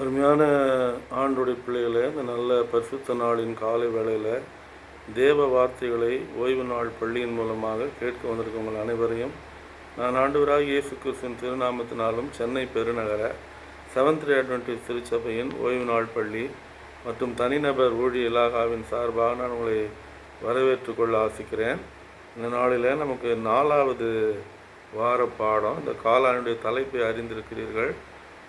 அருமையான ஆண்டுடைய பிள்ளைகளை இந்த நல்ல பரிசுத்த நாளின் காலை வேளையில் தேவ வார்த்தைகளை ஓய்வு நாள் பள்ளியின் மூலமாக கேட்க வந்திருக்கவங்கள் அனைவரையும் நான் ஆண்டுவராக இயேசு கிறிஸ்துவின் திருநாமத்தினாலும் சென்னை பெருநகர செவன்த் டே அட்வென்டிஸ் திருச்சபையின் ஓய்வு நாள் பள்ளி மற்றும் தனிநபர் ஊழிய இலாகாவின் சார்பாக நான் உங்களை வரவேற்று கொள்ள ஆசிக்கிறேன். இந்த நாளில் நமக்கு நாலாவது வார பாடம். இந்த காலாண்டுடைய தலைப்பை அறிந்திருக்கிறீர்கள்.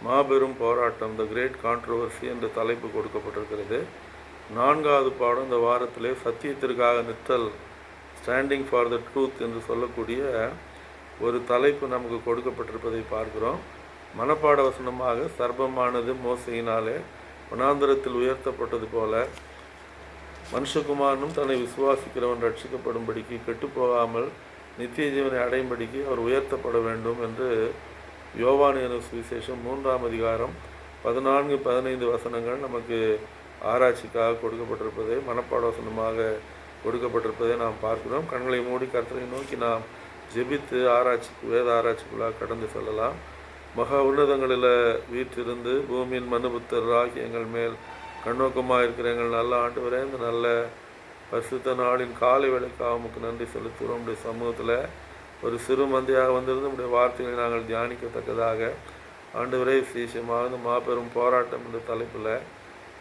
மாபெரும் போராட்டம் த கிரேட் கான்ட்ரவர்சி என்ற தலைப்பு கொடுக்கப்பட்டிருக்கிறது. நான்காவது பாடம் இந்த வாரத்திலே சத்தியத்திற்காக நிற்றல் ஸ்டாண்டிங் ஃபார் த ட்ரூத் என்று சொல்லக்கூடிய ஒரு தலைப்பு நமக்கு கொடுக்கப்பட்டிருப்பதை பார்க்கிறோம். மனப்பாட வசனமாக சர்பமானது மோசையினாலே வனாந்தரத்தில் உயர்த்தப்பட்டது போல மனுஷகுமாரனும் தன்னை விசுவாசிக்கிறவன் ரட்சிக்கப்படும்படிக்கு கெட்டுப்போகாமல் நித்திய ஜீவனை அடையும்படிக்கு அவர் உயர்த்தப்பட வேண்டும் என்று யோவானியன சுவிசேஷம் மூன்றாம் அதிகாரம் பதினான்கு பதினைந்து வசனங்கள் நமக்கு ஆராய்ச்சிக்காக கொடுக்கப்பட்டிருப்பதை மனப்பாட வசனமாக கொடுக்கப்பட்டிருப்பதை நாம் பார்க்கிறோம். கண்களை மூடி கர்த்தரை நோக்கி நாம் ஜெபித்து ஆராய்ச்சிக்கு வேத ஆராய்ச்சிக்குள்ளாக கடந்து செல்லலாம். மகா உன்னதங்களில் வீற்றிருந்து பூமியின் மனுபுத்தராகி எங்கள் மேல் கண்ணோக்கமாக இருக்கிற எங்கள் நல்ல ஆண்டு வரை இந்த நல்ல பரிசுத்த நாளின் காலை வேலைக்காக உமக்கு நன்றி செலுத்துகிறோம். உடைய சமூகத்தில் ஒரு சிறு மந்தையாக வந்திருந்து நம்முடைய வார்த்தைகளை நாங்கள் தியானிக்கத்தக்கதாக ஆண்டு வரை விசேஷமாக மாபெரும் போராட்டம் என்ற தலைப்பில்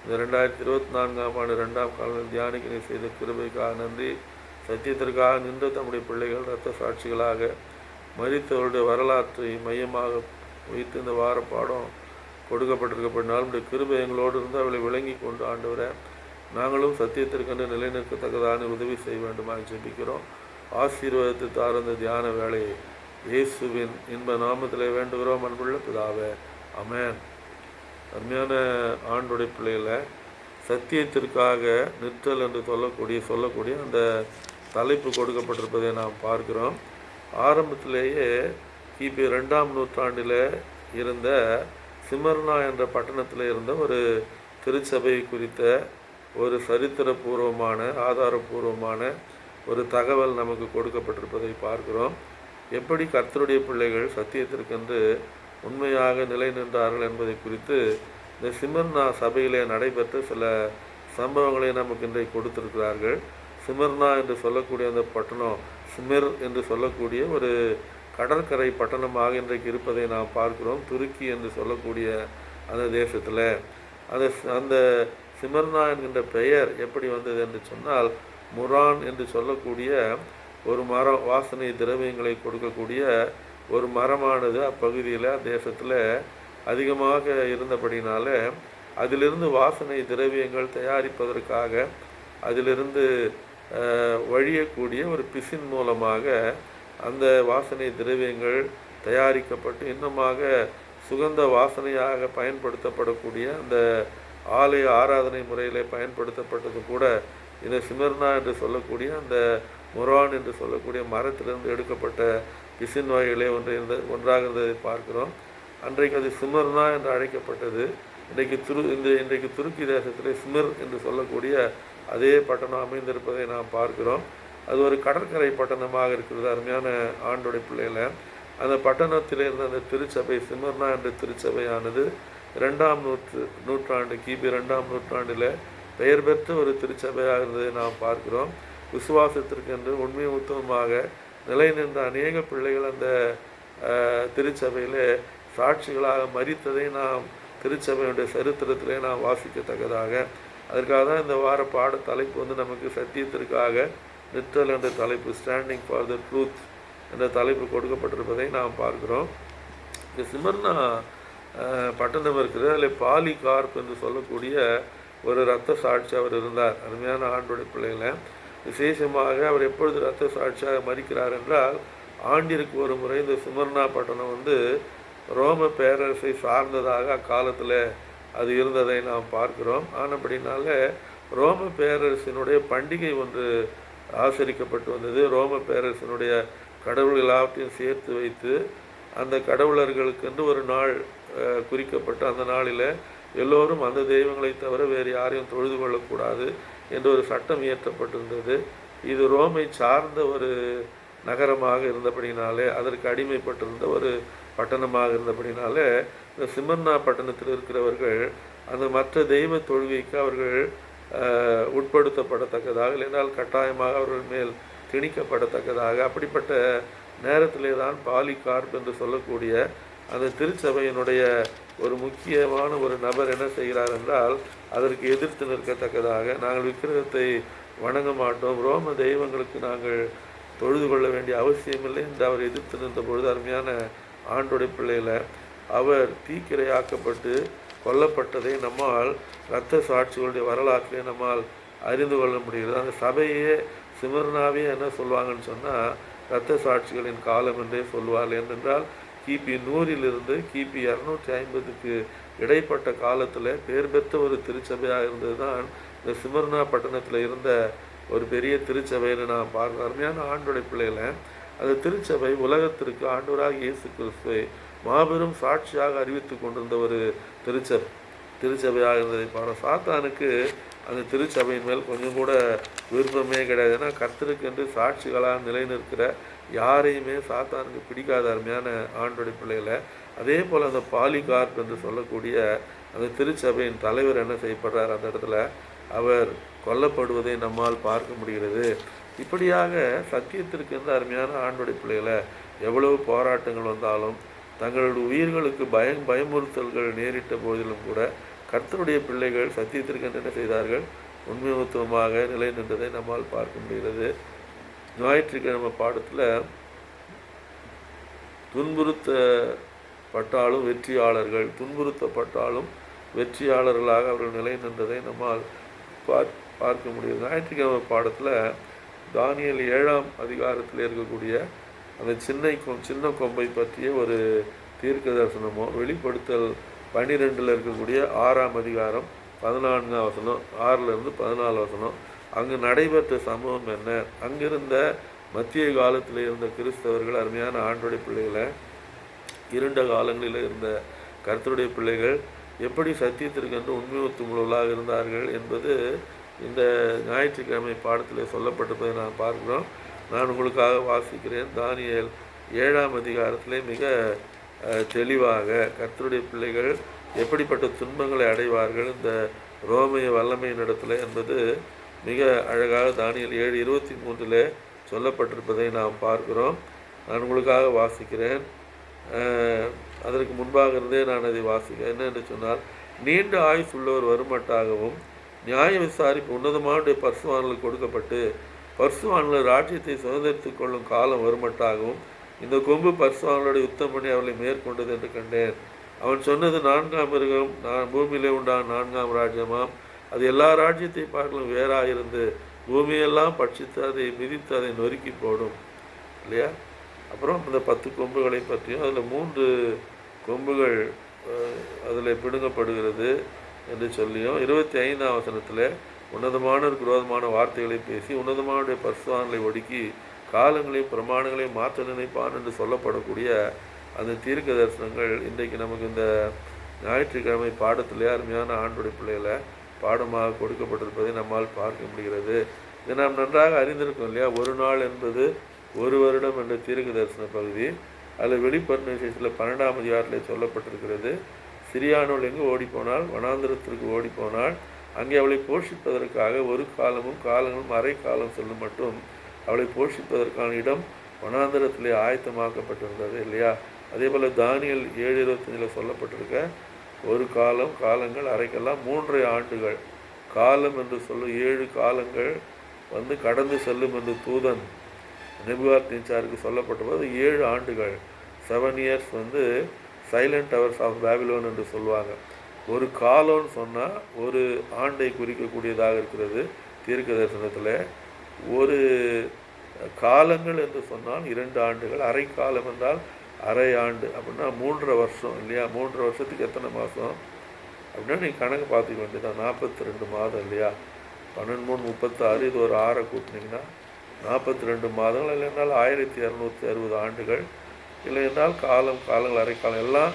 இந்த ரெண்டாயிரத்தி இருபத்தி நான்காம் ஆண்டு ரெண்டாம் காலத்தில் தியானிக்க செய்த கிருபைக்காக நன்றி. சத்தியத்திற்காக நின்று தம்முடைய பிள்ளைகள் இரத்த சாட்சிகளாக மறித்தவருடைய வரலாற்றை மையமாக வைத்து இந்த வார பாடம் கொடுக்கப்பட்டிருக்கப்படினால் நம்முடைய கிருபை எங்களோடு இருந்து அவளை விளங்கி கொண்டு ஆண்டவரை நாங்களும் சத்தியத்திற்கென்று நிலைநிற்கத்தக்கதான உதவி செய்ய வேண்டுமாக ஜெபிக்கிறோம். ஆசீர்வாதத்தை தார்ந்த தியான வேலையை இயேசுவின் இன்ப நாமத்தில் வேண்டுகிறோம் அன்புள்ள பிதாவே. அமேன் அருமையான ஆண்டுடைய பிள்ளைகளை சத்தியத்திற்காக நிற்றல் என்று சொல்லக்கூடிய சொல்லக்கூடிய அந்த தலைப்பு கொடுக்கப்பட்டிருப்பதை நாம் பார்க்கிறோம். ஆரம்பத்திலேயே கிபி ரெண்டாம் நூற்றாண்டில் இருந்த சிமர்னா என்ற பட்டணத்தில் இருந்த ஒரு திருச்சபை குறித்த ஒரு சரித்திரபூர்வமான ஆதாரபூர்வமான ஒரு தகவல் நமக்கு கொடுக்கப்பட்டிருப்பதை பார்க்கிறோம். எப்படி கர்த்தருடைய பிள்ளைகள் சத்தியத்திற்கென்று உண்மையாக நிலை நின்றார்கள் என்பதை குறித்து இந்த சிமர்னா சபையிலே நடைபெற்ற சில சம்பவங்களை நமக்கு இன்றைக்கு கொடுத்திருக்கிறார்கள். சிமர்னா என்று சொல்லக்கூடிய அந்த பட்டணம் சிமிர் என்று சொல்லக்கூடிய ஒரு கடற்கரை பட்டணமாக இன்றைக்கு இருப்பதை நாம் பார்க்கிறோம். துருக்கி என்று சொல்லக்கூடிய அந்த தேசத்தில். அந்த அந்த சிமர்னா என்கின்ற பெயர் எப்படி வந்தது என்று சொன்னால் முரான் என்று சொல்லக்கூடிய ஒரு மரம் வாசனை திரவியங்களை கொடுக்கக்கூடிய ஒரு மரமானது அப்பகுதியில் தேசத்தில் அதிகமாக இருந்தபடினால அதிலிருந்து வாசனை திரவியங்கள் தயாரிப்பதற்காக அதிலிருந்து வழியக்கூடிய ஒரு பிசின் மூலமாக அந்த வாசனை திரவியங்கள் தயாரிக்கப்பட்டு இன்னுமாக சுகந்த வாசனையாக பயன்படுத்தப்படக்கூடிய அந்த ஆலய ஆராதனை முறையில் பயன்படுத்தப்பட்டது கூட இந்த சிமர்னா என்று சொல்லக்கூடிய அந்த முரான் என்று சொல்லக்கூடிய மரத்திலிருந்து எடுக்கப்பட்ட பிசின் வகைகளே ஒன்று இருந்த ஒன்றாக இருந்ததை பார்க்கிறோம். அன்றைக்கு அது சிமர்னா என்று அழைக்கப்பட்டது. இன்றைக்கு துரு இந்த இன்றைக்கு துருக்கி தேசத்திலே சிமர் என்று சொல்லக்கூடிய அதே பட்டணம் அமைந்திருப்பதை நாம் பார்க்கிறோம். அது ஒரு கடற்கரை பட்டணமாக இருக்கிறது அருமையான ஆண்டுடைய பிள்ளைகளை. அந்த பட்டணத்தில் இருந்த அந்த திருச்சபை சிமர்னா என்ற திருச்சபையானது ரெண்டாம் நூற்று நூற்றாண்டு கிபி ரெண்டாம் நூற்றாண்டில் பெயர் பெற்ற ஒரு திருச்சபையாக இருந்ததை நாம் பார்க்கிறோம். விசுவாசத்திற்கென்று உண்மை உத்தமமாக நிலை நின்ற அநேக பிள்ளைகள் அந்த திருச்சபையில் சாட்சிகளாக மறித்ததை நாம் திருச்சபையுடைய சரித்திரத்திலே நாம் வாசிக்கத்தக்கதாக. அதற்காக தான் இந்த வார பாட தலைப்பு வந்து நமக்கு சத்தியத்திற்காக நிற்றல் என்ற தலைப்பு ஸ்டாண்டிங் ஃபார் த ட்ரூத் என்ற தலைப்பு கொடுக்கப்பட்டிருப்பதை நாம் பார்க்கிறோம். இந்த சிமர்னா பட்டணம் இருக்கிறது. அதில் பாலிகார்ப் என்று சொல்லக்கூடிய ஒரு இரத்த சாட்சி அவர் இருந்தார். அருமையான ஆண்டுடைய பிள்ளைகளை விசேஷமாக அவர் எப்பொழுது இரத்த சாட்சியாக மறிக்கிறார் என்றால் ஆண்டிற்கு ஒரு முறை இந்த சுமர்ணா பட்டணம் வந்து ரோம பேரரசை சார்ந்ததாக அக்காலத்தில் அது இருந்ததை நாம் பார்க்கிறோம். ஆனப்படினால ரோம பேரரசினுடைய பண்டிகை ஒன்று ஆசரிக்கப்பட்டு வந்தது. ரோம பேரரசினுடைய கடவுள்கள் எல்லாவற்றையும் சேர்த்து வைத்து அந்த கடவுளர்களுக்கென்று ஒரு நாள் குறிக்கப்பட்டு அந்த நாளில் எல்லோரும் அந்த தெய்வங்களை தவிர வேறு யாரையும் தொழுது கொள்ளக்கூடாது என்று ஒரு சட்டம் இயற்றப்பட்டிருந்தது. இது ரோமை சார்ந்த ஒரு நகரமாக இருந்தபடினாலே அதற்கு அடிமைப்பட்டிருந்த ஒரு பட்டணமாக இருந்தபடினாலே இந்த சிமர்னா பட்டணத்தில் இருக்கிறவர்கள் அந்த மற்ற தெய்வ தொழுகைக்கு அவர்கள் உட்படுத்தப்படத்தக்கதாக இல்லைனால் கட்டாயமாக அவர்கள் மேல் திணிக்கப்படத்தக்கதாக அப்படிப்பட்ட நேரத்திலே தான் பாலிகார்ப் என்று சொல்லக்கூடிய அந்த திருச்சபையினுடைய ஒரு முக்கியமான ஒரு நபர் என்ன செய்கிறார் என்றால் அதற்கு எதிர்த்து நிற்கத்தக்கதாக நாங்கள் விக்கிரகத்தை வணங்க மாட்டோம். ரோம தெய்வங்களுக்கு நாங்கள் தொழுது கொள்ள வேண்டிய அவசியமில்லை என்று அவர் எதிர்த்து நின்ற பொழுது அருமையான ஆண்டுடைய பிள்ளையில் அவர் தீக்கிரையாக்கப்பட்டு கொல்லப்பட்டதை நம்மால் இரத்த சாட்சிகளுடைய வரலாற்றிலே நம்மால் அறிந்து கொள்ள முடிகிறது. அந்த சபையே சிமர்னாவே என்ன சொல்லுவாங்கன்னு சொன்னால் இரத்த சாட்சிகளின் காலம் என்றே சொல்வார்கள். ஏனென்றால் கிபி நூறிலிருந்து கிபி இரநூற்றி ஐம்பதுக்கு இடைப்பட்ட காலத்தில் பேர் பெற்ற ஒரு திருச்சபையாக இருந்தது தான் இந்த சிமர்னா பட்டணத்தில் இருந்த ஒரு பெரிய திருச்சபைன்னு நான் பார்க்க அருமையான ஆண்டுடைய பிள்ளைகளை அந்த திருச்சபை உலகத்திற்கு ஆண்டவராக இயேசு கிறிஸ்துவை மாபெரும் சாட்சியாக அறிவித்து கொண்டிருந்த ஒரு திருச்சபை திருச்சபையாக இருந்ததை பாருங்க சாத்தானுக்கு அந்த திருச்சபையின் மேல் கொஞ்சம் கூட விருப்பமே கிடையாது. ஏன்னா கர்த்தருக்கு என்று சாட்சிகளாக நிலைநிற்கிற யாரையுமே சாத்தானுக்கு பிடிக்காத அருமையான ஆண்டோடைய பிள்ளைகளை. அதே போல் அந்த பாலிகார்ப் என்று சொல்லக்கூடிய அந்த திருச்சபையின் தலைவர் என்ன செய்யப்படுறார் அந்த இடத்துல? அவர் கொல்லப்படுவதை நம்மால் பார்க்க முடிகிறது. இப்படியாக சத்தியத்திற்கு இருந்த அருமையான ஆண்டோடைய பிள்ளைகளை எவ்வளவு போராட்டங்கள் வந்தாலும் தங்களுடைய உயிர்களுக்கு பயம் பயமுறுத்தல்கள் நேரிட்ட போதிலும் கூட கர்த்தருடைய பிள்ளைகள் சத்தியத்திற்கு என்ன செய்தார்கள்? உண்மைத்துவமாக நிலை நின்றதை நம்மால் பார்க்க முடிகிறது. ஞாயிற்றுக்கிழமை பாடத்தில் துன்புறுத்தப்பட்டாலும் வெற்றியாளர்கள் துன்புறுத்தப்பட்டாலும் வெற்றியாளர்களாக அவர்கள் நிலை நின்றதை நம்மால் பார் பார்க்க முடியும் ஞாயிற்றுக்கிழமை பாடத்தில் தானியல் ஏழாம் அதிகாரத்தில் இருக்கக்கூடிய அந்த சின்ன சின்ன கொம்பை பற்றிய ஒரு தீர்க்க தரிசனமோ வெளிப்படுத்தல் பன்னிரெண்டில் இருக்கக்கூடிய ஆறாம் அதிகாரம் பதினான்காம் வசனம் ஆறிலிருந்து பதினாலு வசனம் அங்கு நடைபெற்ற சம்பவம் என்ன? அங்கிருந்த மத்திய காலத்தில் இருந்த கிறிஸ்தவர்கள் அருமையான ஆண்டோடைய பிள்ளைகளை இருண்ட காலங்களில் இருந்த கர்த்தருடைய பிள்ளைகள் எப்படி சத்தியத்திற்கென்று உண்மையுத்துமுள்ளவர்களாக இருந்தார்கள் என்பது இந்த ஞாயிற்றுக்கிழமை பாடத்தில் சொல்லப்பட்டிருப்பதை நான் பார்க்கிறோம். நான் உங்களுக்காக வாசிக்கிறேன் தானியல் ஏழாம் அதிகாரத்திலே மிக தெளிவாக கர்த்தருடைய பிள்ளைகள் எப்படிப்பட்ட துன்பங்களை அடைவார்கள் இந்த ரோமைய வல்லமையின் இடத்துல என்பது மிக அழகாக தானியல் ஏழு இருபத்தி மூன்றில் சொல்லப்பட்டிருப்பதை நாம் பார்க்கிறோம். நான் உங்களுக்காக வாசிக்கிறேன். அதற்கு முன்பாக இருந்தே நான் அதை வாசிக்கிறேன். என்ன என்று சொன்னால் நீண்ட ஆயுஸ் உள்ளவர் வருமட்டாகவும் நியாய விசாரிப்பு உன்னதமான பர்சுவான்களுக்கு கொடுக்கப்பட்டு பர்சுவான்கள் ராஜ்யத்தை சுதந்திரித்துக் கொள்ளும் காலம் வருமட்டாகவும் இந்த கொம்பு பர்சுவான்களுடைய யுத்தம் பண்ணி அவர்களை மேற்கொண்டது என்று கண்டேன். அவன் சொன்னது நான்காம் மிருகம் நான் பூமியிலே உண்டான நான்காம் ராஜ்யமாம். அது எல்லா ராஜ்யத்தை வேறாக இருந்து பூமியெல்லாம் பட்சித்து அதை மிதித்து அதை நொறுக்கி போடும். இல்லையா? அப்புறம் இந்த பத்து கொம்புகளை பற்றியும் அதில் மூன்று கொம்புகள் அதில் பிடுங்கப்படுகிறது என்று சொல்லியும் இருபத்தி ஐந்தாம் வசனத்தில் உன்னதமான குரோதமான வார்த்தைகளை பேசி உன்னதமானுடைய பரிசுவான்களை ஒடுக்கி காலங்களையும் பிரமாணங்களையும் மாற்ற நினைப்பான் என்று சொல்லப்படக்கூடிய அந்த தீர்க்க தரிசனங்கள் இன்றைக்கு நமக்கு இந்த ஞாயிற்றுக்கிழமை பாடத்திலே அருமையான ஆண்டுடைய பிள்ளைகளை பாடமாக கொடுக்கப்பட்டிருப்பதை நம்மால் பார்க்க முடிகிறது. இதை நாம் நன்றாக அறிந்திருக்கோம் இல்லையா? ஒரு நாள் என்பது ஒரு வருடம் என்ற தீர்க்க தரிசன பகுதி. அதில் வெளிப்பண்ண விசேஷத்தில் பன்னெண்டாம் அதிகாரத்திலே சொல்லப்பட்டிருக்கிறது. சிரியானோள் எங்கு ஓடிப்போனால்? வனாந்திரத்திற்கு ஓடிப்போனால். அங்கே அவளை போஷிப்பதற்காக ஒரு காலமும் காலங்களும் அரை காலம் செல்லும் மட்டும் அவளை போஷிப்பதற்கான இடம் வனாந்திரத்திலே ஆயத்தமாக்கப்பட்டிருந்தது இல்லையா? அதே போல் தானியல் ஏழு இருபத்தஞ்சில் சொல்லப்பட்டிருக்க ஒரு காலம் காலங்கள் அரைக்கெல்லாம் மூன்றரை ஆண்டுகள். காலம் என்று சொல்லும் ஏழு காலங்கள் வந்து கடந்து செல்லும் என்று தூதன் நெபுகார் நேச்சாருக்கு சொல்லப்பட்டபோது ஏழு ஆண்டுகள். செவன் இயர்ஸ் வந்து சைலண்ட் டவர்ஸ் ஆஃப் பேபிலோன் என்று சொல்லுவாங்க. ஒரு காலம்னு சொன்னால் ஒரு ஆண்டை குறிக்கக்கூடியதாக இருக்கிறது தீர்க்க தரிசனத்தில் ஒரு காலங்கள் என்று சொன்னால் இரண்டு ஆண்டுகள். அரை காலம் என்றால் அரை ஆண்டு அப்படின்னா மூன்றரை வருஷம் இல்லையா? மூன்றரை வருஷத்துக்கு எத்தனை மாதம் அப்படின்னா நீங்கள் கணக்கு பார்த்துக்க வேண்டியதான் நாற்பத்தி ரெண்டு மாதம் இல்லையா? பன்னெண்டு மூணு முப்பத்தாறு இது ஒரு ஆறை கூட்டினீங்கன்னா நாற்பத்தி ரெண்டு மாதங்கள் இல்லை என்றால் ஆயிரத்தி இரநூத்தி அறுபது ஆண்டுகள் இல்லை என்றால் காலம் காலங்கள் அரை காலம் எல்லாம்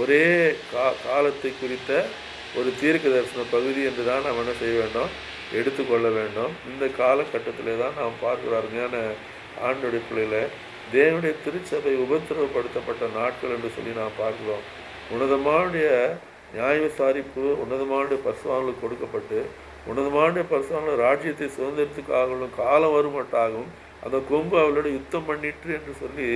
ஒரே கா காலத்தை குறித்த ஒரு தீர்க்க தரிசன பகுதி என்று தான் நாம் என்ன செய்ய வேண்டும்? எடுத்துக்கொள்ள வேண்டும். இந்த காலகட்டத்திலே தான் நாம் பார்க்கிற அருமையான ஆண்டுடைய பிள்ளைகளை தேவனுடைய திருச்சபை உபத்திரவப்படுத்தப்பட்ட நாட்கள் என்று சொல்லி நாம் பார்க்கிறோம். உன்னதமானுடைய நியாய விசாரிப்பு உன்னதமானுடைய பசுவானுக்கு கொடுக்கப்பட்டு உன்னதமானுடைய பசுவான ராஜ்யத்தை சுதந்திரத்துக்காகவும் காலம் வருமட்டாகவும் அந்த கொம்பு அவளோட யுத்தம் பண்ணிட்டு என்று சொல்லி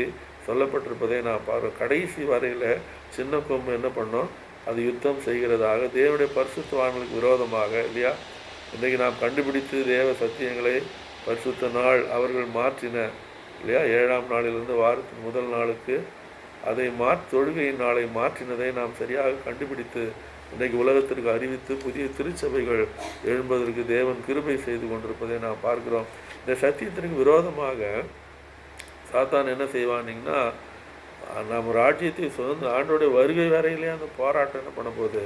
சொல்லப்பட்டிருப்பதை நான் பார்க்குறோம். கடைசி வரையில் சின்ன கொம்பு என்ன பண்ணோம்? அது யுத்தம் செய்கிறதாக தேவனுடைய பரிசுத்தவான்களுக்கு விரோதமாக இல்லையா? இன்றைக்கு நாம் கண்டுபிடித்து தேவ சத்தியங்களை பரிசுத்த நாள் அவர்கள் மாற்றின இல்லையா? ஏழாம் நாளிலிருந்து வாரத்தின் முதல் நாளுக்கு அதை மா தொழுகையின் நாளை மாற்றினதை நாம் சரியாக கண்டுபிடித்து இன்றைக்கு உலகத்திற்கு அறிவித்து புதிய திருச்சபைகள் எழும்பதற்கு தேவன் கிருபை செய்து கொண்டிருப்பதை நாம் பார்க்கிறோம். இந்த சத்தியத்திற்கு விரோதமாக சாத்தான் என்ன செய்வானிங்கன்னா நம்ம ராஜ்யத்தை சுதந்திர ஆண்டோடைய வருகை வரையிலே அந்த போராட்டம் என்ன பண்ண போகுது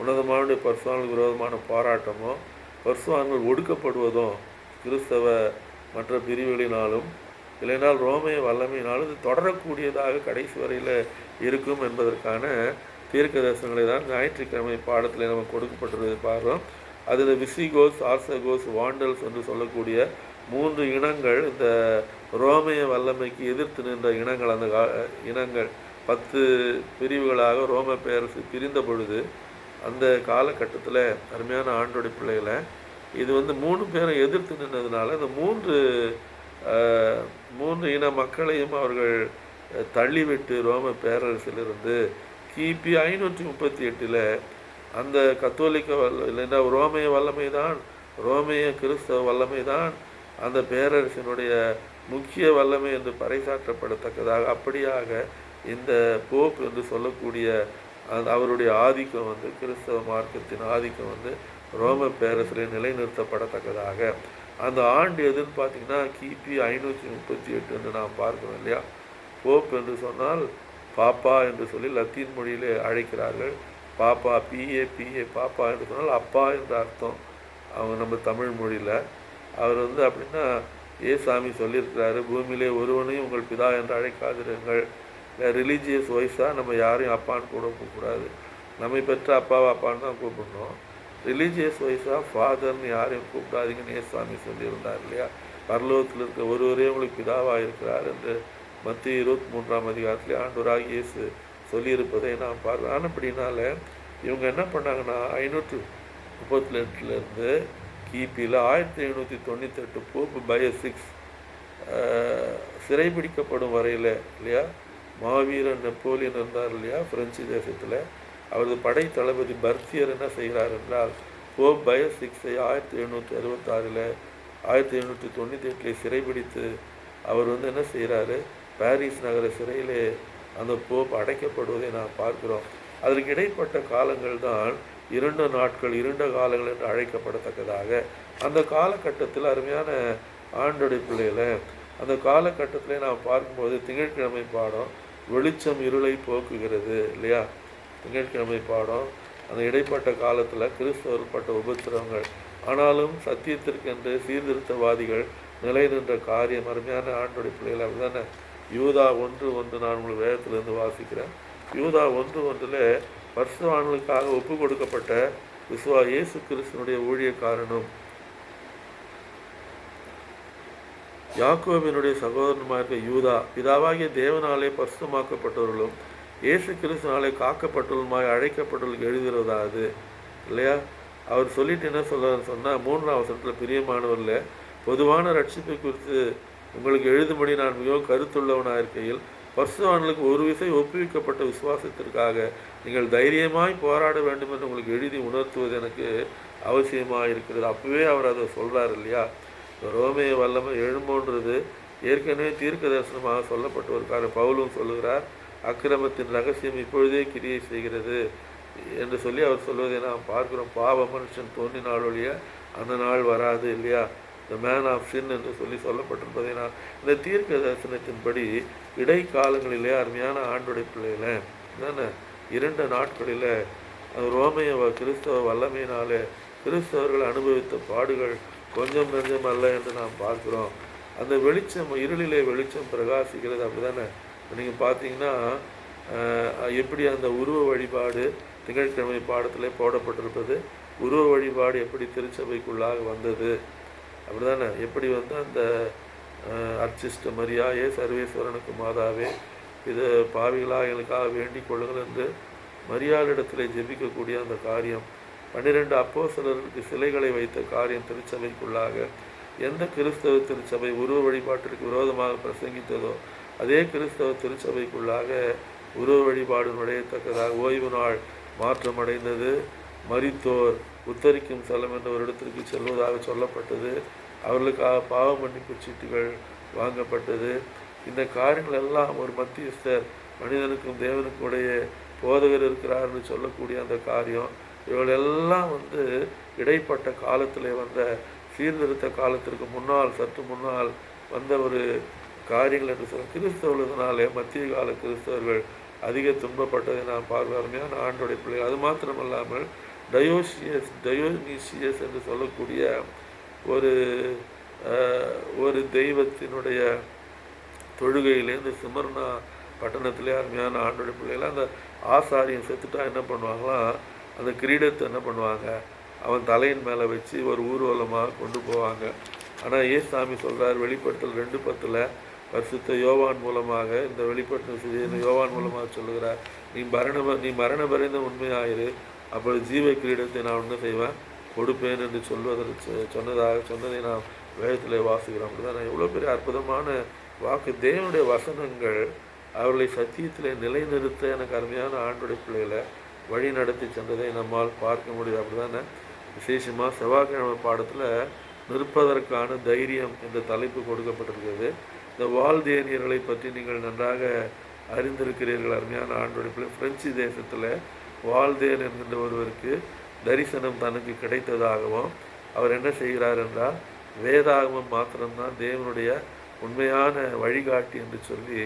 உன்னதமானுடைய பரிசுவான்களுக்கு விரோதமான போராட்டமும் பர்சுவான்கள் ஒடுக்கப்படுவதும் கிறிஸ்தவ மற்ற பிரிவுகளினாலும் இல்லைனால் ரோமைய வல்லமையினாலும் இது தொடரக்கூடியதாக கடைசி வரையில் இருக்கும் என்பதற்கான தீர்க்க தரிசனங்களை தான் ஞாயிற்றுக்கிழமை பாடத்தில் நம்ம கொடுக்கப்பட்டுள்ளதை பார்க்குறோம் அதில் விசிகோஸ் ஆர்சகோஸ் வாண்டல்ஸ் என்று சொல்லக்கூடிய மூன்று இனங்கள் இந்த ரோமைய வல்லமைக்கு எதிர்த்து நின்ற இனங்கள் அந்த கா இனங்கள். பத்து பிரிவுகளாக ரோம பேரரசு பிரிந்த பொழுது அந்த காலகட்டத்தில் அருமையான ஆண்டோடைய பிள்ளைகளை இது வந்து மூணு பேரை எதிர்த்து நின்றதுனால இந்த மூன்று மூன்று இன மக்களையும் அவர்கள் தள்ளிவிட்டு ரோம பேரரசிலிருந்து கிபி ஐநூற்றி முப்பத்தி எட்டில் அந்த கத்தோலிக்க வல்ல இல்லைன்னா ரோமைய வல்லமை தான் ரோமைய கிறிஸ்தவ வல்லமை தான் அந்த பேரரசினுடைய முக்கிய வல்லமை என்று பறைசாற்றப்படத்தக்கதாக அப்படியாக இந்த போப் என்று சொல்லக்கூடிய அந்த அவருடைய ஆதிக்கம் வந்து கிறிஸ்தவ மார்க்கத்தின் ஆதிக்கம் வந்து ரோம பேரரசில் நிலைநிறுத்தப்படத்தக்கதாக. அந்த ஆண்டு எதுன்னு பார்த்தீங்கன்னா கிபி ஐநூற்றி முப்பத்தி எட்டு என்று நாம் பார்க்கிறோம் இல்லையா? போப் என்று சொன்னால் பாப்பா என்று சொல்லி லத்தீன் மொழியிலே அழைக்கிறார்கள். பாப்பா பிஏ பிஏ பாப்பா என்று சொன்னால் அப்பா என்ற அர்த்தம். அவங்க நம்ம தமிழ் மொழியில். அவர் வந்து அப்படின்னா ஏ சாமி சொல்லியிருக்கிறாரு பூமியிலே ஒருவனையும் உங்கள் பிதா என்று அழைக்காதிருங்கள். ரிலீஜியஸ் வைஸாக நம்ம யாரையும் அப்பான்னு கூட கூப்பிடக்கூடாது. நம்மை பெற்ற அப்பாவை அப்பான்னு தான் கூப்பிடணும். ரிலீஜியஸ் வைஸாக ஃபாதர்னு யாரையும் கூப்பிடாதீங்கன்னு ஏசாமி சொல்லியிருந்தார் இல்லையா? பரலோகத்தில் இருக்க ஒருவரே உங்களுக்கு பிதாவாக இருக்கிறார் என்று மத்திய இருபத்தி மூன்றாம் அதிகாரத்திலே ஆண்டவராக இயேசு சொல்லியிருப்பதை நாம் பார்க்க ஆனப்படினால இவங்க என்ன பண்ணாங்கன்னா ஐநூற்று முப்பத்தி எட்டுலேருந்து கிபியில் ஆயிரத்தி ஐநூற்றி தொண்ணூத்தெட்டு போப்பு பய சிக்ஸ் சிறைபிடிக்கப்படும் வரையில் இல்லையா? மாவீரன் நெப்போலியன் இருந்தார் இல்லையா? பிரெஞ்சு தேசத்தில். அவரது படை தளபதி பர்த்தியர் என்ன செய்கிறார் என்றால் போப் பய சிக்ஸை ஆயிரத்தி எழுநூற்றி அறுபத்தாறில் ஆயிரத்தி எழுநூற்றி தொண்ணூற்றி எட்டில் சிறைபிடித்து அவர் வந்து என்ன செய்கிறாரு? பாரிஸ் நகர சிறையிலே அந்த போப் அடைக்கப்படுவதை நாம் பார்க்கிறோம். அதற்கு இடைப்பட்ட காலங்கள் தான் இரண்டு நாட்கள் இருண்ட காலங்கள் என்று அழைக்கப்படத்தக்கதாக. அந்த காலகட்டத்தில் அருமையான ஆண்டோடைய பிள்ளையில் அந்த காலகட்டத்தில் நாம் பார்க்கும்போது திங்கட்கிழமை பாடம் வெளிச்சம் இருளை போக்குகிறது இல்லையா? திங்கட்கிழமை பாடம் அந்த இடைப்பட்ட காலத்தில் கிறிஸ்தவர் பட்ட உபத்திரவங்கள். ஆனாலும் சத்தியத்திற்கென்று சீர்திருத்தவாதிகள் நிலை நின்ற காரியம் அருமையான ஆண்டுடைய பிள்ளைகள் அப்படிதானே? யூதா ஒன்று ஒன்று நான் உங்களுக்கு வேதத்திலிருந்து வாசிக்கிறேன். யூதா ஒன்று ஒன்றில் பரிசுவான்களுக்காக ஒப்பு கொடுக்கப்பட்ட விசுவா இயேசு கிறிஸ்தனுடைய ஊழியக்காரனும் யாக்கோவினுடைய சகோதரனுமாக இருக்க யூதா பிதாவாகிய தேவனாலே பரிசுமாக்கப்பட்டவர்களும் இயேசு கிறிஸ்துனாலே அழைக்கப்பட்டுள்ள எழுதுகிறதா எழுதுகிறதாவது இல்லையா? அவர் சொல்லிட்டு என்ன சொல்றாருன்னு சொன்னால் மூன்றாம் அவசரத்தில் பிரியமானவரில் பொதுவான ரட்சிப்பை குறித்து உங்களுக்கு எழுதும்படி நான் மிகவும் கருத்துள்ளவனாக இருக்கையில் பர்சுவான்களுக்கு ஒரு விசை ஒப்புவிக்கப்பட்ட விசுவாசத்திற்காக நீங்கள் தைரியமாய் போராட வேண்டும் என்று உங்களுக்கு எழுதி உணர்த்துவது எனக்கு அவசியமாக இருக்கிறது அப்போவே அவர் அதை சொல்கிறார் இல்லையா? ரோமைய வல்லமை எழும்போன்றது ஏற்கனவே தீர்க்க தரிசனமாக சொல்லப்பட்ட ஒரு காரணம் பவுலும் சொல்லுகிறார் அக்கிரமத்தின் ரகசியம் இப்பொழுதே கிரியை செய்கிறது என்று சொல்லி அவர் சொல்வதை நாம் பார்க்கிறோம். பாவ மனுஷன் தோன்றினால் ஒழிய அந்த நாள் வராது இல்லையா? த மேன் ஆஃப் சின் என்று சொல்லி சொல்லப்பட்டிருப்பதை நான் இந்த தீர்க்க தரிசனத்தின்படி இடைக்காலங்களிலே அருமையான ஆண்டுடைய பிள்ளைகள என்னென்ன? இரண்டு நாட்களில் ரோமைய வ- கிறிஸ்தவ வல்லமையினாலே கிறிஸ்தவர்கள் அனுபவித்த பாடுகள் கொஞ்சம் நெஞ்சம் அல்ல என்று நாம் பார்க்கிறோம். அந்த வெளிச்சம் இருளிலே வெளிச்சம் பிரகாசிக்கிறது அப்படிதானே? நீங்கள் பார்த்தீங்கன்னா எப்படி அந்த உருவ வழிபாடு திங்கட்கிழமை பாடத்திலே போடப்பட்டிருப்பது? உருவ வழிபாடு எப்படி திருச்சபைக்குள்ளாக வந்தது? அப்படிதானே? எப்படி வந்து அந்த அஹ், அர்ச்சிஷ்ட மரியாயே சர்வேஸ்வரனுக்கு மாதாவே இது பாவிகளாக எங்களுக்காக வேண்டிக் கொள்ளுங்கள் என்று மரியாளிடத்தில் ஜெபிக்கக்கூடிய அந்த காரியம். பன்னிரெண்டு சிலருக்கு சிலைகளை வைத்த காரியம் திருச்சபைக்குள்ளாக. எந்த கிறிஸ்தவ திருச்சபை உருவ வழிபாட்டிற்கு விரோதமாக பிரசங்கித்ததோ அதே கிறிஸ்தவ திருச்சபைக்குள்ளாக உருவ வழிபாடு நுழையத்தக்கதாக ஓய்வு நாள் மாற்றமடைந்தது. மரித்தோர் உத்தரிக்கும் ஸ்தலம் என்ற ஒரு இடத்திற்கு செல்வதாக சொல்லப்பட்டது. அவர்களுக்காக பாவ மன்னிப்பு சீட்டுகள் வாங்கப்பட்டது. இந்த காரியங்கள் எல்லாம் ஒரு மத்தியஸ்தர் மனிதனுக்கும் தேவனுக்கும் இடையே போதகர் இருக்கிறார்னு சொல்லக்கூடிய அந்த காரியம் இவர்கள் எல்லாம் வந்து இடைப்பட்ட காலத்தில் வந்த சீர்திருத்த காலத்திற்கு முன்னால் சற்று முன்னால் வந்த ஒரு காரியங்கள் என்று சொல்ல கிறிஸ்தவர்களாலே மத்திய கால கிறிஸ்தவர்கள் அதிக துன்பப்பட்டதை நாம் பார்க்க அருமையான ஆண்டோடைய பிள்ளைகள். அது மாத்திரமல்லாமல் டயோசியஸ் டயோனிசியஸ் என்று சொல்லக்கூடிய ஒரு ஒரு தெய்வத்தினுடைய தொழுகையிலே இந்த சிமர்னா பட்டணத்திலே அருமையான ஆண்டோடைய பிள்ளைகள். அந்த ஆசாரியம் செத்துட்டா என்ன பண்ணுவாங்களாம் அந்த கிரீடத்தை என்ன பண்ணுவாங்க? அவன் தலையின் மேலே வச்சு ஒரு ஊர்வலமாக கொண்டு போவாங்க. ஆனால் ஏசாமி சொல்கிறார் வெளிப்படுத்தல் ரெண்டு பத்தில் பரிசுத்த யோவான் மூலமாக இந்த வெளிப்பட்ட செய்தி யோவான் மூலமாக சொல்லுகிறார். நீ மரண நீ மரண பரிந்த உண்மையாயிரு. அப்பொழுது ஜீவ கிரீடத்தை நான் என்ன செய்வேன்? கொடுப்பேன் என்று சொல்வதற்கு சொன்னதாக சொன்னதை நாம் வேதத்தில் வாசிக்கிறோம். அப்படிதான் எவ்வளோ பெரிய அற்புதமான வாக்கு. தேவனுடைய வசனங்கள் அவர்களை சத்தியத்தில் நிலைநிறுத்த எனக்கு அருமையான ஆண்டுடைய பிள்ளைகளை வழி நடத்தி சென்றதை நம்மால் பார்க்க முடியுது. அப்படிதானே? விசேஷமாக செவ்வாய்க்கிழமை பாடத்தில் நிற்பதற்கான தைரியம் என்ற தலைப்பு கொடுக்கப்பட்டிருக்கிறது. இந்த வால்தேனியர்களை பற்றி நீங்கள் நன்றாக அறிந்திருக்கிறீர்கள் அருமையான ஆண்டுடைய பிரெஞ்சு தேசத்தில் வால்தேன் என்கின்ற ஒருவருக்கு தரிசனம் தனக்கு கிடைத்ததாகவும் அவர் என்ன செய்கிறார் என்றால் வேதாகமம் மாத்திரம்தான் தேவனுடைய உண்மையான வழிகாட்டி என்று சொல்லி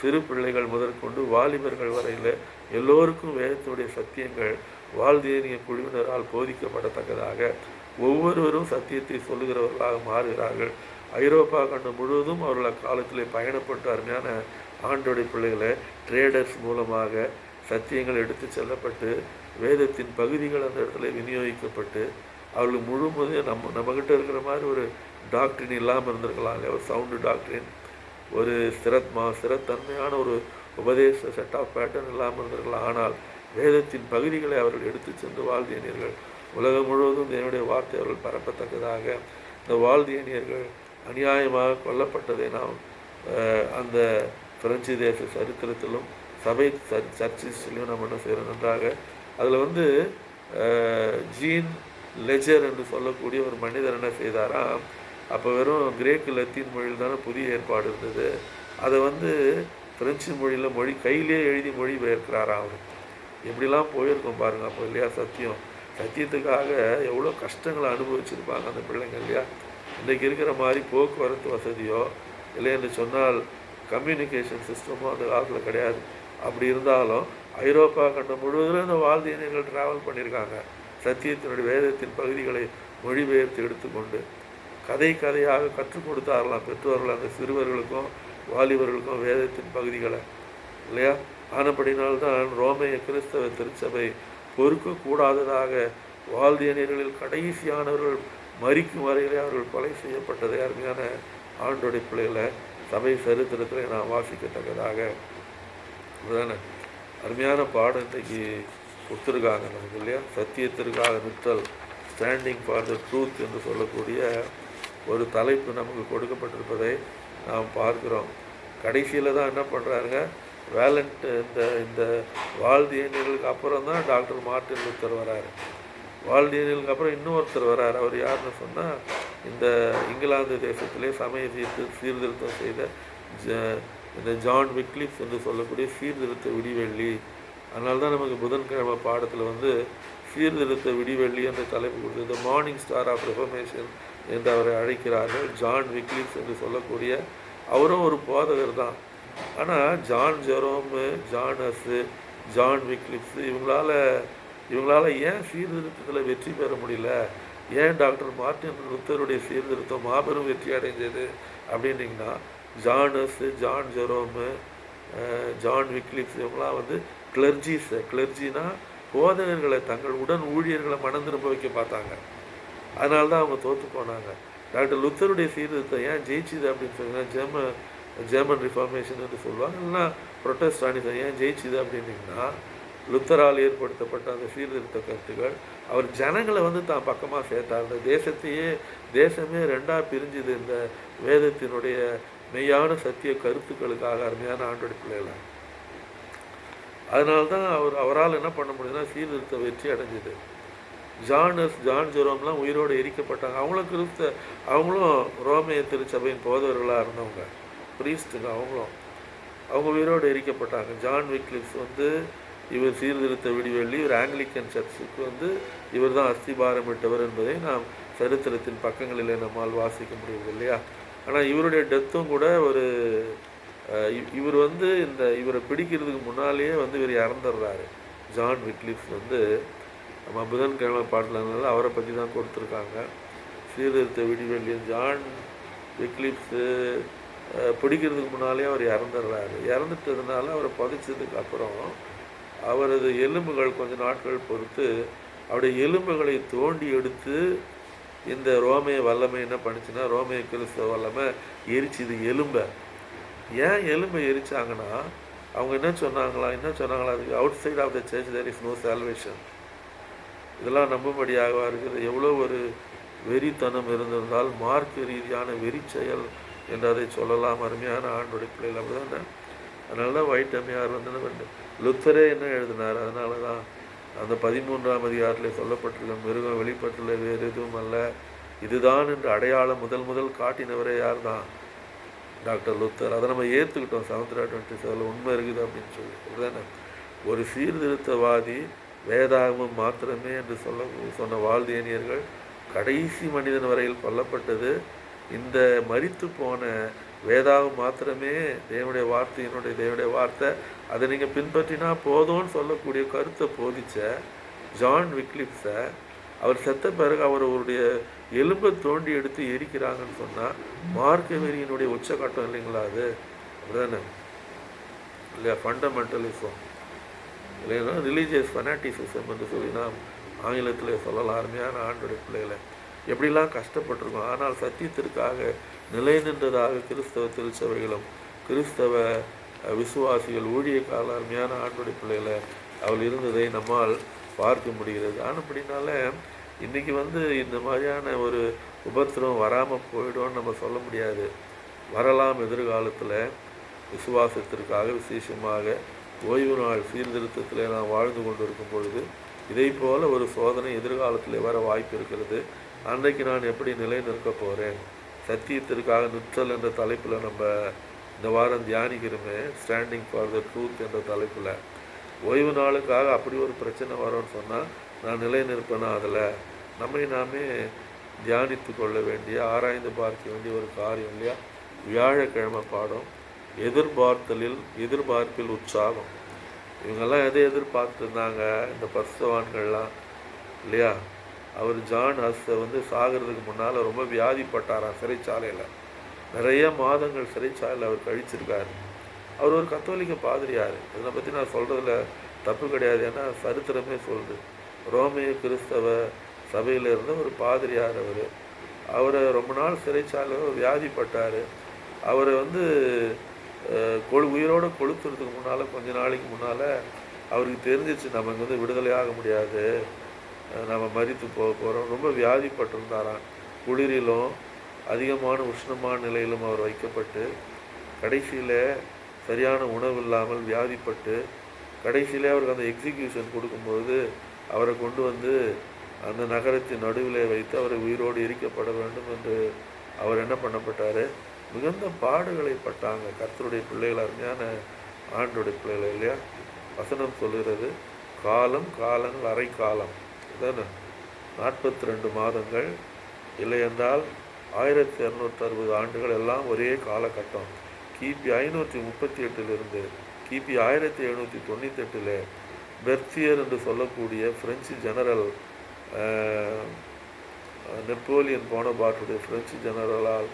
சிறு பிள்ளைகள் முதற்கொண்டு வாலிபர்கள் வரையில் எல்லோருக்கும் வேதத்துடைய சத்தியங்கள் வாழ்தேனிய குழுவினரால் போதிக்கப்படத்தக்கதாக ஒவ்வொருவரும் சத்தியத்தை சொல்லுகிறவர்களாக மாறுகிறார்கள். ஐரோப்பா கண்டம் முழுவதும் அவர்கள் அக்காலத்திலே பயணப்பட்டு அருமையான ஆண்டோடைய பிள்ளைகளை ட்ரேடர்ஸ் மூலமாக சத்தியங்கள் எடுத்து செல்லப்பட்டு வேதத்தின் பகுதிகள் அந்த இடத்துல விநியோகிக்கப்பட்டு அவர்கள் முழுவதும் நம்ம நம்மக்கிட்ட இருக்கிற மாதிரி ஒரு டாக்டரின் இல்லாமல் இருந்திருக்கலாம். இல்லையா ஒரு சவுண்டு டாக்டரின் ஒரு ஸ்திரத்மா ஸ்திரத்தன்மையான ஒரு உபதேச செட் ஆஃப் பேட்டர்ன் இல்லாமல் இருந்திருக்கலாம். ஆனால் வேதத்தின் பகுதிகளை அவர்கள் எடுத்து சென்று வாழ்தியனியர்கள் உலகம் முழுவதும் என்னுடைய வார்த்தை அவர்கள் பரப்பத்தக்கதாக. இந்த வாழ்தியனியர்கள் அநியாயமாக கொல்லப்பட்டதை நாம் அந்த பிரெஞ்சு தேச சரித்திரத்திலும் சபை சர் சர்ச்சிஸ்லையும் நம்ம என்ன செய்கிறோம் நன்றாக அதில் வந்து ஜீன் லெஜர் என்று சொல்லக்கூடிய ஒரு மனிதர் என்ன செய்தாராம்? அப்போ வெறும் கிரேக்கு லத்தீன் மொழியில் தானே புதிய ஏற்பாடு இருந்தது. அதை வந்து பிரெஞ்சு மொழியில் மொழி கையிலே எழுதி மொழி பெயர்க்கிறாராம் அவர். எப்படிலாம் போயிருக்கோம் பாருங்கள் அப்போ இல்லையா? சத்தியம். சத்தியத்துக்காக எவ்வளோ கஷ்டங்களை அனுபவிச்சிருப்பாங்க அந்த பிள்ளைங்க இல்லையா? இன்றைக்கு இருக்கிற மாதிரி போக்குவரத்து வசதியோ இல்லை என்று சொன்னால் கம்யூனிகேஷன் சிஸ்டமோ அந்த காலத்தில் கிடையாது. அப்படி இருந்தாலும் ஐரோப்பா கண்டம் முழுவதும் இந்த வாழ்தியர்கள் ட்ராவல் பண்ணியிருக்காங்க. சத்தியத்தினுடைய வேதத்தின் பகுதிகளை மொழிபெயர்த்து எடுத்துக்கொண்டு கதை கதையாக கற்றுக் கொடுத்தாரலாம் பெற்றோர்கள் அந்த சிறுவர்களுக்கும் வாலிபர்களுக்கும் வேதத்தின் பகுதிகளை இல்லையா? ஆனப்படினால்தான் ரோமைய கிறிஸ்தவ திருச்சபை பொறுக்கக்கூடாததாக வாழ்தியனர்களில் கடைசியானவர்கள் மறிக்கும் வரையிலே அவர்கள் கொலை செய்யப்பட்டதை அருமையான ஆண்டோடைய பிள்ளைகளை சபை சரித்திரத்தில் நான் வாசிக்கத்தக்கதாக. அதுதானே அருமையான பாடம் இன்றைக்கு கொடுத்துருக்காங்க நமக்கு இல்லையா? சத்தியத்திற்காக நிற்றல் ஸ்டாண்டிங் ஃபார் த ட்ரூத் என்று சொல்லக்கூடிய ஒரு தலைப்பு நமக்கு கொடுக்கப்பட்டிருப்பதை நாம் பார்க்கிறோம். கடைசியில் தான் என்ன பண்ணுறாருங்க வேலண்ட் இந்த இந்த வாழ்தியர்களுக்கு அப்புறம் தான் டாக்டர் மார்ட்டின் லூத்தர் வராரு. வாழ்தியனியலுக்கு அப்புறம் இன்னொருத்தர் வரார். அவர் யாருன்னு சொன்னால் இந்த இங்கிலாந்து தேசத்திலே சமய சீர்திரு சீர்திருத்தம் செய்த ஜ- இந்த ஜான் விக்லிப்ஸ் என்று சொல்லக்கூடிய சீர்திருத்த விடிவெள்ளி. அதனால தான் நமக்கு புதன்கிழமை பாடத்தில் வந்து சீர்திருத்த விடிவெள்ளி என்ற தலைப்பு கொடுத்து இந்த மார்னிங் ஸ்டார் ஆஃப் ரெஃபர்மேஷன் என்று அவரை அழைக்கிறார்கள். ஜான் விக்லிப்ஸ் என்று சொல்லக்கூடிய அவரும் ஒரு போதகர் தான். ஆனால் ஜான் ஜெரோமு ஜான் ஜானஸு ஜான் விக்லிப்ஸ் இவங்களால இவங்களால் ஏன் சீர்திருத்தத்தில் வெற்றி பெற முடியல? ஏன் டாக்டர் மார்ட்டின் லுத்தருடைய சீர்திருத்தம் மாபெரும் வெற்றி அடைஞ்சது அப்படின்னீங்கன்னா ஜானஸு ஜான் ஜெரோமு ஜான் விக்லிப்ஸ் இவங்களாம் வந்து கிளர்ஜிஸு. கிளர்ஜினா போதகர்களை தங்கள் உடன் ஊழியர்களை மனம் திரும்ப வைக்க பார்த்தாங்க. அதனால தான் அவங்க தோற்று போனாங்க. டாக்டர் லுத்தருடைய சீர்திருத்தம் ஏன் ஜெயிச்சுது அப்படின்னு சொன்னீங்கன்னா ஜெர்ம ஜெர்மன் ரிஃபார்மேஷன் என்று சொல்லுவாங்க. இல்லைன்னா ப்ரொட்டஸ்டானிசம் ஏன் ஜெயிச்சுது அப்படின்னீங்கன்னா லுத்தரால் ஏற்படுத்தப்பட்ட அந்த சீர்திருத்த கருத்துக்கள் அவர் ஜனங்களை வந்து தான் பக்கமாக சேர்த்தார். இந்த தேசத்தையே தேசமே ரெண்டாக பிரிஞ்சுது. இந்த வேதத்தினுடைய மெய்யான சத்திய கருத்துக்களுக்காக அருமையான ஆண்டோட பிள்ளைகளாக அதனால்தான் அவர் அவரால் என்ன பண்ண முடியுதுன்னா சீர்திருத்த வெற்றி அடைஞ்சது. ஜானஸ் ஜான் ஜெரோம்லாம் உயிரோடு எரிக்கப்பட்டாங்க. அவங்களும் கிறிஸ்த அவங்களும் ரோமைய திருச்சபையின் போதவர்களாக இருந்தவங்க. பிரீஸ்ட்டுங்க அவங்களும். அவங்க உயிரோடு எரிக்கப்பட்டாங்க. ஜான் விக்லிப்ஸ் வந்து இவர் சீர்திருத்த விடிவெள்ளி இவர் ஆங்கிலிக்கன் சர்ச்சுக்கு வந்து இவர் தான் அஸ்திபாரமிட்டவர் என்பதை நாம் சரித்திரத்தின் பக்கங்களில் நம்மால் வாசிக்க முடியுது இல்லையா? ஆனால் இவருடைய டெத்தும் கூட ஒரு இவர் வந்து இந்த இவரை பிடிக்கிறதுக்கு முன்னாலேயே வந்து இவர் இறந்துடுறாரு. ஜான் விக்லிப்ஸ் வந்து நம்ம புதன்கிழமை பாட்டில் அவரை பற்றி தான் கொடுத்துருக்காங்க. சீர்திருத்த விடிவெள்ளியன் ஜான் விக்லிப்ஸு பிடிக்கிறதுக்கு முன்னாலே அவர் இறந்துடுறாரு. இறந்துட்டதுனால அவரை புதைச்சதுக்கு அப்புறம் அவரது எலும்புகள் கொஞ்ச நாட்கள் பொறுத்து அவருடைய எலும்புகளை தோண்டி எடுத்து இந்த ரோமைய வல்லமை என்ன பண்ணுச்சுன்னா ரோமைய கிறிஸ்தவ வல்லமை எரிச்சுது எலும்பை. ஏன் எலும்பை எரிச்சாங்கன்னா அவங்க என்ன சொன்னாங்களா என்ன சொன்னாங்களா அதுக்கு outside of the church there is no salvation இதெல்லாம் நம்பும்படியாக இருக்குது. எவ்வளோ ஒரு வெறித்தனம் இருந்திருந்தால் மார்க்க ரீதியான வெறி செயல் என்று அதை சொல்லலாம். அருமையான ஆண்டுடைய பிள்ளைகள் அப்படிதானே. அதனால தான் வைட்டமையார் வந்து என்ன லுத்தரே என்ன எழுதினார்? அதனால தான் அந்த பதிமூன்றாம் அதிகாரத்தில் சொல்லப்பட்டுள்ள மிருகம் வெளிப்பட்டுள்ள வேறு எதுவும் அல்ல. இதுதான் என்று அடையாளம் முதல் முதல் காட்டினவரே யார் தான் டாக்டர் லுத்தர். அதை நம்ம ஏற்றுக்கிட்டோம் சமுத்திரா டுவெண்ட்டி செவனில் உண்மை இருக்குது அப்படின்னு சொல்லி. அப்படிதானே? ஒரு சீர்திருத்தவாதி வேதாகமம் மாத்திரமே என்று சொல்ல சொன்ன வாழ்தேனியர்கள் கடைசி மனிதன் வரையில் கொல்லப்பட்டது. இந்த மறித்து போன வேதாகம் மாத்திரமே தேவனுடைய வார்த்தையினுடைய தேவனுடைய வார்த்தை. அதை நீங்கள் பின்பற்றினா போதும்னு சொல்லக்கூடிய கருத்தை போதிச்ச ஜான் விக்லிப்ஸை அவர் செத்த பிறகு அவர் அவருடைய எலும்பை தோண்டி எடுத்து எரிக்கிறாங்கன்னு சொன்னால் மார்க்க வெறியினுடைய உச்சகட்டம் இல்லைங்களா அது? அப்படிதானே? இல்லையா? ஃபண்டமெண்டலிசம் இல்லைன்னா ரிலீஜியஸ் ஃபனாட்டிசிசம் என்று சொல்லி நாம் ஆங்கிலத்தில் சொல்லலாம். அருமையான ஆண்டுடைய பிள்ளைகளை எப்படிலாம் கஷ்டப்பட்டிருக்கோம். ஆனால் சத்தியத்திற்காக நிலை நின்றதாக கிறிஸ்தவ திருச்சபைகளும் கிறிஸ்தவ விசுவாசிகள் ஊழியக்கால அருமையான ஆண்டுடைய பிள்ளைகளை அவள் இருந்ததை நம்மால் பார்க்க முடிகிறது. ஆனப்படினால இன்றைக்கி வந்து இந்த மாதிரியான ஒரு உபத்திரம் வராமல் போயிடும்னு நம்ம சொல்ல முடியாது. வரலாம் எதிர்காலத்தில். விசுவாசத்திற்காக விசேஷமாக ஓய்வு நாள் சீர்திருத்தத்தில் நாம் வாழ்ந்து கொண்டு இருக்கும் பொழுது இதே போல் ஒரு சோதனை எதிர்காலத்தில் வர வாய்ப்பு இருக்கிறது. அன்றைக்கு நான் எப்படி நிலை நிற்க போகிறேன் சத்தியத்திற்காக நிற்றல் என்ற தலைப்பில் நம்ம இந்த வாரம் தியானிக்கிறோமே ஸ்டாண்டிங் ஃபார் த ட்ரூத் என்ற தலைப்பில். ஓய்வு நாளுக்காக அப்படி ஒரு பிரச்சனை வரும்னு சொன்னால் நான் நிலை நிற்பேனா அதில்? நம்மை நாமே தியானித்து கொள்ள வேண்டிய ஆராய்ந்து பார்க்க வேண்டிய ஒரு காரியம் இல்லையா? வியாழக்கிழமை பாடம் எதிர்பார்த்தலில் எதிர்பார்ப்பில் உற்சாகம். இவங்கெல்லாம் எதை எதிர்பார்த்துருந்தாங்க? இந்த பர்சவான்கள்லாம் இல்லையா? அவர் ஜான் ஹஸ்ஸை வந்து சாகிறதுக்கு முன்னால் ரொம்ப வியாதிப்பட்டாராம் சிறைச்சாலையில். நிறைய மாதங்கள் சிறைச்சாலையில் அவர் கழிச்சிருக்கார். அவர் ஒரு கத்தோலிக்க பாதிரியார். இதை பற்றி நான் சொல்கிறதுல தப்பு கிடையாது. ஏன்னா சரித்திரமே சொல்லுது. ரோமிய கிறிஸ்தவ சபையில் இருந்த ஒரு பாதிரியார் அவர். அவரை ரொம்ப நாள் சிறைச்சாலையில் வியாதிப்பட்டார். அவரை வந்து கொழு உயிரோடு கொளுத்துறதுக்கு முன்னால் கொஞ்ச நாளைக்கு முன்னால் அவருக்கு தெரிஞ்சிச்சு நம்ம இங்கே வந்து விடுதலையாக முடியாது. நம்ம மறித்து போக போகிறோம் ரொம்ப வியாதிப்பட்டிருந்தாராம். குளிரிலும் அதிகமான உஷ்ணமான நிலையிலும் அவர் வைக்கப்பட்டு கடைசியில் சரியான உணவு இல்லாமல் வியாதிப்பட்டு கடைசியிலே அவருக்கு அந்த எக்ஸிக்யூஷன் கொடுக்கும்போது அவரை கொண்டு வந்து அந்த நகரத்தின் நடுவிலே வைத்து அவரை உயிரோடு எரிக்கப்பட வேண்டும் என்று அவர் என்ன பண்ணப்பட்டார்? மிகுந்த பாடுகளை பட்டாங்க. கர்த்தருடைய பிள்ளைகள் அருமையான ஆண்டுடைய பிள்ளைகள் இல்லையா? வசனம் சொல்கிறது காலம் காலங்கள் அரை காலம் இதான? நாற்பத்தி ரெண்டு மாதங்கள். இல்லையென்றால் ஆயிரத்தி இரநூத்தி அறுபது ஆண்டுகள் எல்லாம் ஒரே காலகட்டம். கிபி ஐநூற்றி முப்பத்தி எட்டிலிருந்து கிபி ஆயிரத்தி எழுநூற்றி தொண்ணூத்தெட்டில் பெர்த்தியர் என்று சொல்லக்கூடிய பிரெஞ்சு ஜெனரல் நெப்போலியன் போனபாட்டுடைய பிரெஞ்சு ஜெனரலால்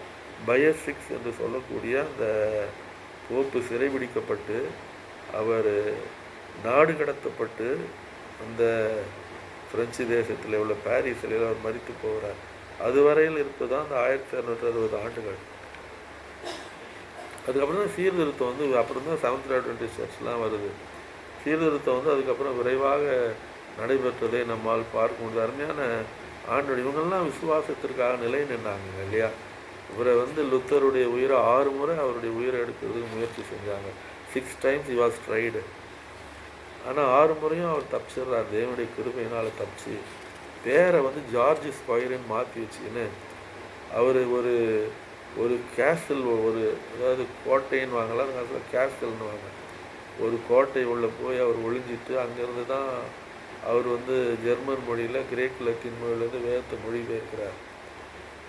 பயசிக்ஸ் என்று சொல்லக்கூடிய அந்த போப்பு சிறைபிடிக்கப்பட்டு அவர் நாடு கடத்தப்பட்டு அந்த பிரெஞ்சு தேசத்தில் உள்ள பாரிஸில் அவர் மறித்து போகிறார். அதுவரையில் இருப்பது தான் அந்த ஆயிரத்தி இரநூற்றி அறுபது ஆண்டுகள். அதுக்கப்புறம் தான் சீர்திருத்தம் வந்து அப்புறம் தான் செவன்த் டுவெண்ட்டி சர்ச்லாம் வருது. சீர்திருத்தம் வந்து அதுக்கப்புறம் விரைவாக நடைபெற்றதை நம்மால் பார்க்க முடியுது. அருமையான ஆண்டு இவங்கெல்லாம் விசுவாசத்திற்காக நிலை நின்றாங்க இல்லையா? இவரை வந்து லுத்தருடைய உயிரை ஆறு முறை அவருடைய உயிரை எடுக்கிறதுக்கு முயற்சி செஞ்சாங்க. Six times he was tried ஆனால் ஆறு முறையும் அவர் தப்பிச்சிடுறார். தேவனுடைய கிருபையினால் தப்பிச்சு பேரை வந்து ஜார்ஜ் ஸ்கொயர்னு மாற்றி வச்சுக்கின்னு அவர் ஒரு ஒரு கேசல் ஒரு அதாவது கோட்டைன்னு வாங்கலாம். அந்த காலத்தில் கேசல்னு வாங்க. ஒரு கோட்டை உள்ளே போய் அவர் ஒழிஞ்சிட்டு அங்கேருந்து தான் அவர் வந்து ஜெர்மன் மொழியில் கிரேக் லத்தின் மொழியிலேருந்து வேதத்தை மொழிபெயர்க்கிறார்.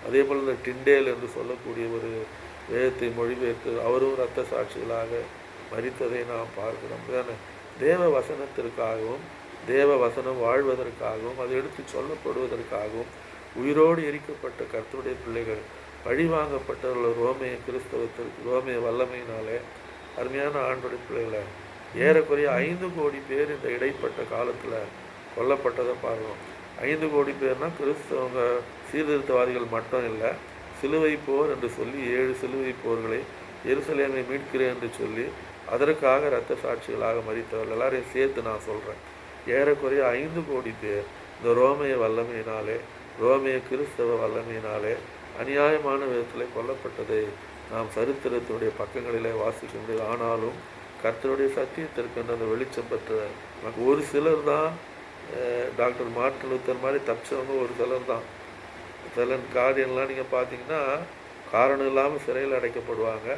அதே போல் இந்த டிண்டேல் என்று சொல்லக்கூடிய ஒரு வேதத்தை மொழிபெயர்த்து அவரும் இரத்த சாட்சிகளாக மறித்ததை நாம் பார்க்கிறோம். தேவ வசனத்திற்காகவும் தேவ வசனம் வாழ்வதற்காகவும் அது எடுத்து சொல்லப்படுவதற்காகவும் உயிரோடு எரிக்கப்பட்ட கர்த்தருடைய பிள்ளைகள் பழிவாங்கப்பட்டவர்கள் ரோமைய கிறிஸ்தவத்திற்கு ரோமைய வல்லமையினாலே அருமையான ஆண்டுடைய பிள்ளைகளை ஏறக்குறைய ஐந்து கோடி பேர் இந்த இடைப்பட்ட காலத்தில் கொல்லப்பட்டதை பார்க்கணும் ஐந்து கோடி பேர்னால் கிறிஸ்தவங்க சீர்திருத்தவாதிகள் மட்டும் இல்லை சிலுவை போர் என்று சொல்லி ஏழு சிலுவை போர்களை எருசலேமை மீட்கிறேன் என்று சொல்லி அதற்காக இரத்த சாட்சிகளாக மறித்தவர்கள் எல்லாரையும் சேர்த்து நான் சொல்கிறேன் ஏறக்குறைய ஐந்து கோடி பேர் இந்த ரோமைய வல்லமையினாலே ரோமைய கிறிஸ்தவ வல்லமையினாலே அநியாயமான விதத்தில் கொல்லப்பட்டதை நாம் சரித்திரத்தினுடைய பக்கங்களிலே வாசிக்க முடியாது ஆனாலும் கர்த்தருடைய சத்தியத்திற்கு அந்த வெளிச்சம் பெற்ற நமக்கு ஒரு சிலர் தான் டாக்டர் மார்ட்டின் லூத்தர் மாதிரி தப்பிச்சவங்க ஒரு சிலர் தான். சிலன் காரியம்லாம் நீங்கள் பார்த்தீங்கன்னா காரணம் இல்லாமல் சிறையில் அடைக்கப்படுவாங்க.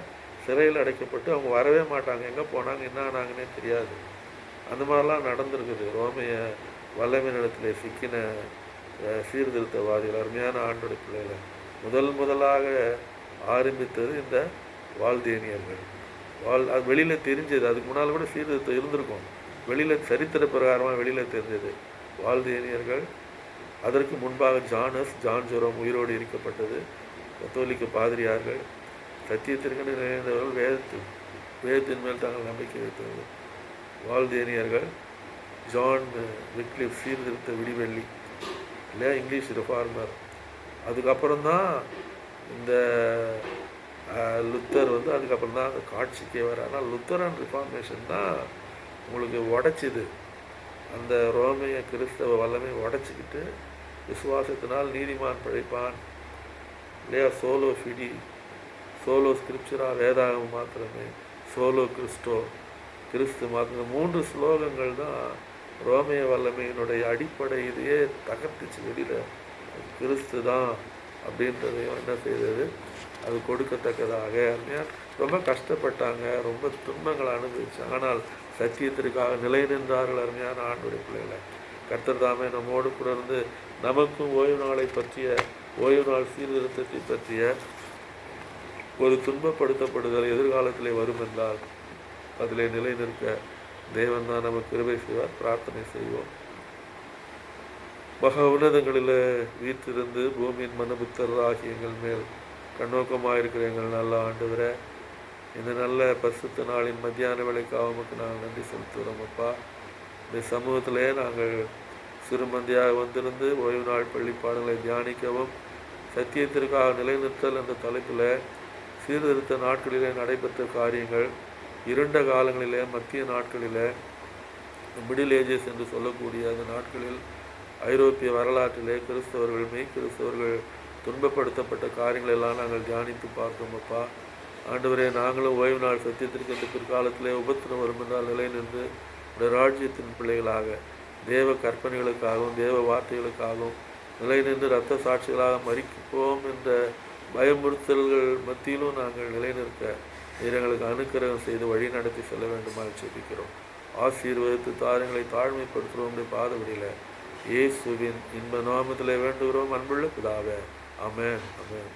சிறையில் அடைக்கப்பட்டு அவங்க வரவே மாட்டாங்க. எங்கே போனாங்க என்ன ஆனாங்கன்னே தெரியாது. அந்த மாதிரிலாம் நடந்திருக்குது. ரோமைய வல்லமினத்தில் சிக்கின சீர்திருத்தவாதிகள் அருமையான ஆண்டோட பிள்ளைகளை. முதல் முதலாக ஆரம்பித்தது இந்த வாழ்தேனியர்கள் வால் அது வெளியில் தெரிஞ்சது. அதுக்கு முன்னால் கூட சீர்திருத்தம் இருந்திருக்கும். வெளியில் சரித்திர பிரகாரமாக வெளியில் தெரிஞ்சது. வாழ்தேனியர்கள் அதற்கு முன்பாக ஜானஸ் ஜான் ஜுரம் உயிரோடு இருக்கப்பட்டது. கத்தோலிக்க பாதிரியார்கள் சத்தியத்திற்கு நிறைந்தவர்கள் வேதத்தில் வேதத்தின் மேல் தாங்கள் நம்பிக்கை வைத்தவர்கள். வால்தேனியர்கள் ஜான் விக்லிப் சீர்திருத்த விடிவெள்ளி. இல்லையா? இங்கிலீஷ் ரிஃபார்மர் அதுக்கப்புறம் தான் இந்த லுத்தர் வந்து அதுக்கப்புறம் தான் அந்த காட்சிக்கே வர ஆனால் லுத்தர் அண்ட் ரிஃபார்மேஷன் தான் உங்களுக்கு உடைச்சிது. அந்த ரோமைய கிறிஸ்தவ வல்லமை உடைச்சிக்கிட்டு விசுவாசத்தினால் நீதிமான் பிழைப்பான் இல்லையா? சோலோ ஃபிடி சோலோ ஸ்கிரிப்சரா வேதாகம் மாத்திரமே. சோலோ கிறிஸ்டோ. கிறிஸ்து மாத்திரம் மூன்று ஸ்லோகங்கள் தான் ரோமைய வல்லமையினுடைய அடிப்படை இதையே தகர்த்துச்சு வெளியில். கிறிஸ்து தான் அப்படின்றதையும் என்ன செய்தது? அது கொடுக்கத்தக்கதாக. ரொம்ப கஷ்டப்பட்டாங்க. ரொம்ப துன்பங்களை அனுபவிச்சாங்க ஆனால் சத்தியத்திற்காக நிலை நின்றார்கள் அருமையான ஆண்டுடைய பிள்ளைகளை. கர்த்தர் தாமே நம்மோடு கூட இருந்து நமக்கும் ஓய்வு நாளை பற்றிய ஓய்வு நாள் சீர்திருத்தத்தை பற்றிய ஒரு துன்பப்படுத்தப்படுதல் எதிர்காலத்திலே வரும் என்றால் அதிலே நிலை நிற்க தேவன் தான் நமக்கு கிருபை செய்வார் பிரார்த்தனை செய்வோம். மகா உன்னதங்களில் வீற்றிருந்து பூமியின் மனபுத்தராகி எங்கள் மேல் கண்ணோக்கமாக இருக்கிற எங்கள் நல்ல ஆண்டவரே இந்த நல்ல பரிசுத்த நாளின் மத்தியான வேலைக்காக உமக்கு நாங்கள் நன்றி செலுத்துகிறோம் அப்பா. இந்த சமூகத்திலே நாங்கள் சிறுமந்தியாக வந்திருந்து ஓய்வு நாள் பள்ளிப்பாடங்களை தியானிக்கவும் சத்தியத்திற்காக நிலைநிறுத்தல் என்ற தலைப்பில் சீர்திருத்த நாட்களிலே நடைபெற்ற காரியங்கள் இருண்ட காலங்களிலே மத்திய நாட்களில் மிடில் ஏஜஸ் என்று சொல்லக்கூடிய அந்த நாட்களில் ஐரோப்பிய வரலாற்றிலே கிறிஸ்தவர்கள் மெய் கிறிஸ்தவர்கள் துன்பப்படுத்தப்பட்ட காரியங்களெல்லாம் நாங்கள் தியானித்து பார்த்தோம் அப்பா. ஆண்டவரே நாங்களும் ஓய்வு நாள் சத்தியத்திற்கு இந்த பிற்காலத்திலே உபத்திரம் வரும் என்றால் நிலை நின்று உடைய ராஜ்யத்தின் பிள்ளைகளாக தேவ கற்பனைகளுக்காகவும் தேவ வார்த்தைகளுக்காகவும் நிலை நின்று இரத்த சாட்சிகளாக மறிப்போம் என்ற பயமுறுத்தல்கள் மத்தியிலும் நாங்கள் நிலைநிற்க நீர் எங்களுக்கு அனுக்கிரகம் செய்து வழி நடத்தி செல்ல வேண்டுமா செபிக்கிறோம் ஆசீர்வதித்து தாரங்களை தாழ்மைப்படுத்துகிறோம் பாதபடியில். இயேசுவின் இன்ப நாமத்தில் வேண்டுகிறோம் அன்புள்ள பிதாவே. அமேன் அமேன்